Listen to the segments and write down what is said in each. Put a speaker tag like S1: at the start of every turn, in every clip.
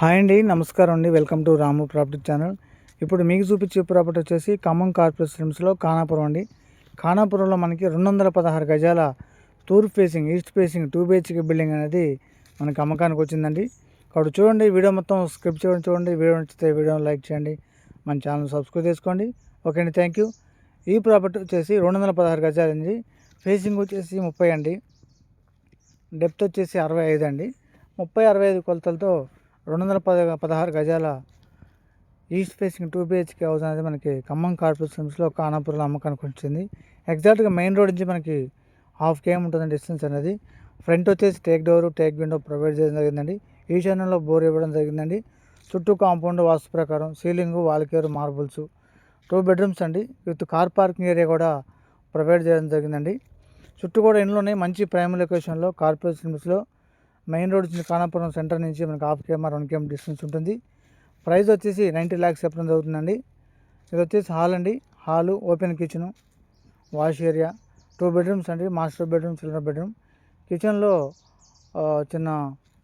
S1: Hi అండి నమస్కారం అండి. Welcome to Ramu property channel. ఇప్పుడు మీకు చూపించే ప్రాపర్టీ వచ్చేసి ఖమ్మం కార్పొరేషన్స్లో ఖానాపురం అండి. ఖానాపురంలో మనకి రెండు వందల పదహారు గజాల తూర్పు facing east facing two BHK building అనేది మనకి అమ్మకానికి వచ్చిందండి. కాబట్టి చూడండి వీడియో మొత్తం స్క్రిప్ట్ చూడండి చూడండి. వీడియో నచ్చితే వీడియోని లైక్ చేయండి. మన ఛానల్ సబ్స్క్రైబ్ చేసుకోండి. ఓకే అండి థ్యాంక్ యూ. ఈ ప్రాపర్టీ వచ్చేసి రెండు వందల పదహారు గజాలు అండి. ఫేసింగ్ వచ్చేసి ముప్పై అండి. డెప్త్ వచ్చేసి అరవై ఐదు అండి. ముప్పై అరవై ఐదు కొలతలతో రెండు వందల పద పదహారు గజాల east facing two BHK house అనేది మనకి ఖమ్మం కార్పొరేషన్స్లో కానాపురంలో అమ్మకానికి వచ్చింది. ఎగ్జాక్ట్గా మెయిన్ రోడ్ నుంచి మనకి హాఫ్ కేఎం ఉంటుంది డిస్టెన్స్ అనేది. ఫ్రంట్ వచ్చేసి teak door teak window provide చేయడం జరిగిందండి. ఈశాన్యంలో బోర్ ఇవ్వడం జరిగిందండి. చుట్టూ కాంపౌండ్ వాస్తు ప్రకారం ceiling wall care marbles two bedrooms అండి. విత్ కార్ పార్కింగ్ ఏరియా కూడా ప్రొవైడ్ చేయడం జరిగిందండి. చుట్టూ కూడా ఇండ్లు ఉన్నాయి. మంచి ప్రైమ్ లొకేషన్లో కార్పొరేషన్స్లో మెయిన్ రోడ్ నుంచి ఖానాపురం సెంటర్ నుంచి మనకి half KM or one KM distance ఉంటుంది. ప్రైస్ వచ్చేసి నైంటీ ల్యాక్స్ చెప్పడం జరుగుతుందండి. ఇది వచ్చేసి హాల్ అండి. Hall open kitchen wash area two bedrooms అండి. Master bedroom children bedroom. కిచెన్లో చిన్న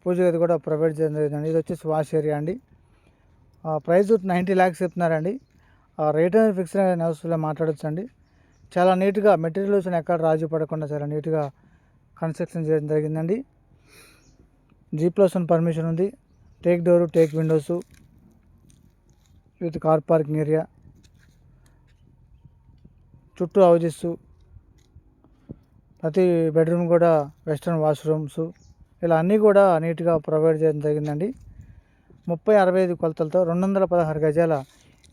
S1: పూజ గది కూడా ప్రొవైడ్ చేయడం జరిగిందండి. ఇది వచ్చేసి వాష్ ఏరియా అండి. ప్రైస్ నైంటీ ల్యాక్స్ చెప్తున్నారండి. రేట్ అనేది ఫిక్స్ అవసరం మాట్లాడచ్చు అండి చాలా నీట్గా మెటీరియల్స్ ఎక్కడ రాజు పడకుండా చాలా నీట్గా కన్స్ట్రక్షన్ చేయడం జరిగిందండి. జీ ప్లస్ వన్ పర్మిషన్ ఉంది. Teak door teak windows with car parking area చుట్టూ హౌజెస్ ప్రతి బెడ్రూమ్ కూడా వెస్ట్రన్ వాష్రూమ్స్ ఇలా అన్నీ కూడా నీట్గా ప్రొవైడ్ చేయడం జరిగిందండి. ముప్పై అరవై ఐదు కొలతలతో రెండు వందల పదహారు గజాల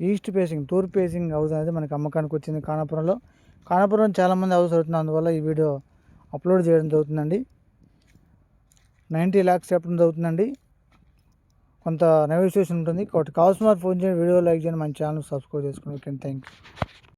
S1: east facing tour facing house అనేది మనకి అమ్మకానికి వచ్చింది కానాపురంలో కానాపురం చాలామంది హౌస్ అవుతుంది అందువల్ల ఈ వీడియో అప్లోడ్ చేయడం జరుగుతుందండి. నైంటీ ల్యాక్స్ చెప్పడం జరుగుతుందండి. కొంత నెగోషియేషన్ ఉంటుంది. కాబట్టి కావాల్సిన ఫోన్ చేయండి వీడియో లైక్ చేయండి మన ఛానల్ సబ్స్క్రైబ్ చేసుకోండి. Okay thank you